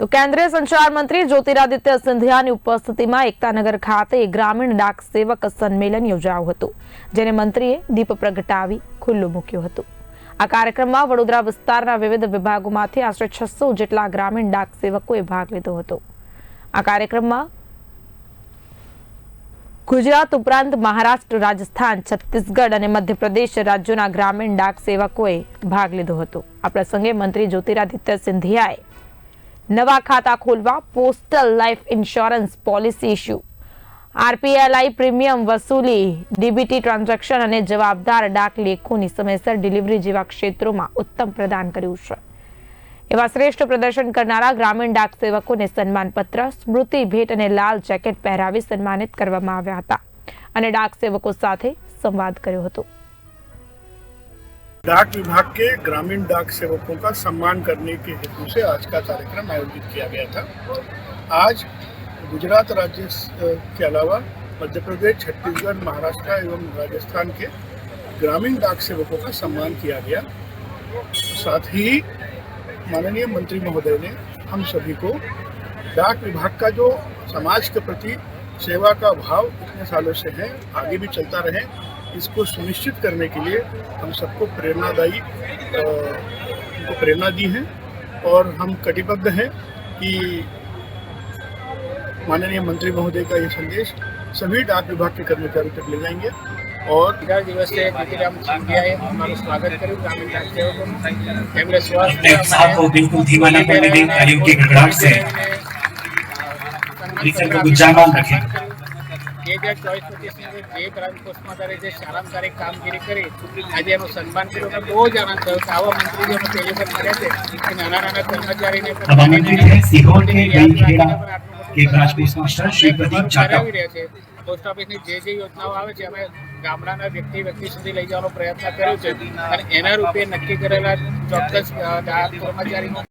તો કેન્દ્રીય સંચાર મંત્રી જ્યોતિરાદિત્ય સિંધિયાની ઉપસ્થિતિમાં એકતાનગર ખાતે ગ્રામીણ ડાક સેવક સંમેલન યોજાયું હતું, જેને મંત્રીએ દીપ પ્રગટાવી ખુલ્લું મૂક્યું હતું. આ કાર્યક્રમમાં વડોદરા વિસ્તારના વિવિધ વિભાગોમાંથી આશરે છસો જેટલા ગ્રામીણ ડાક સેવકોએ ભાગ લીધો હતો. આ કાર્યક્રમમાં ગુજરાત ઉપરાંત મહારાષ્ટ્ર, રાજસ્થાન, છત્તીસગઢ અને મધ્યપ્રદેશ રાજ્યોના ગ્રામીણ ડાક સેવકોએ ભાગ લીધો હતો. આ પ્રસંગે મંત્રી જ્યોતિરાદિત્ય સિંધિયાએ નવા ખાતા ખોલવા postal life insurance policy issue RPLI premium વસૂલી, DBT transaction અને જવાબદાર ડાક લેખોની સમયસર ડિલિવરી જેવા ક્ષેત્રોમાં ઉત્તમ પ્રદાન કર્યું છે. એવા શ્રેષ્ઠ પ્રદર્શન કરનારા ગ્રામીણ ડાક સેવકોને સન્માનપત્ર, સ્મૃતિ ભેટ અને લાલ જેકેટ પહેરાવી સન્માનિત કરવામાં આવ્યા હતા અને ડાક સેવકો સાથે સંવાદ કર્યો હતો. डाक विभाग के ग्रामीण डाक सेवकों का सम्मान करने के हेतु से आज का कार्यक्रम आयोजित किया गया था। आज गुजरात राज्य के अलावा मध्य प्रदेश, छत्तीसगढ़, महाराष्ट्र एवं राजस्थान के ग्रामीण डाक सेवकों का सम्मान किया गया। साथ ही माननीय मंत्री महोदय ने हम सभी को डाक विभाग का जो समाज के प्रति सेवा का भाव इतने सालों से है, आगे भी चलता रहे इसको सुनिश्चित करने के लिए हम सबको प्रेरणादायी उनको प्रेरणा दी है और हम कटिबद्ध हैं कि माननीय मंत्री महोदय का ये संदेश सभी डाक विभाग के कर्मचारियों तक ले जाएँगे और बिहार दिवस से नीतिराम हमारा स्वागत करें साहब को बिल्कुल धीमा न पड़ने दें तालियों से। परिसर को रखें। જે બે ચોવીસ પચીસ જે ગ્રામ તારે જે સારામાં કામગીરી કરી આજે એનું સન્માન કર્યું બહુ જ આનંદ થયો. કે આવા મંત્રીઓ અમે પહેલી છે. કે નાના નાના કર્મચારીને કરાવી રહ્યા છે. પોસ્ટ ઓફિસની જે જે યોજનાઓ આવે છે અમે ગામડાના વ્યક્તિ વ્યક્તિ સુધી લઈ જવાનો પ્રયત્ન કર્યો છે. અને એના રૂપે નક્કી કરેલા ચોક્કસ કર્મચારીમાં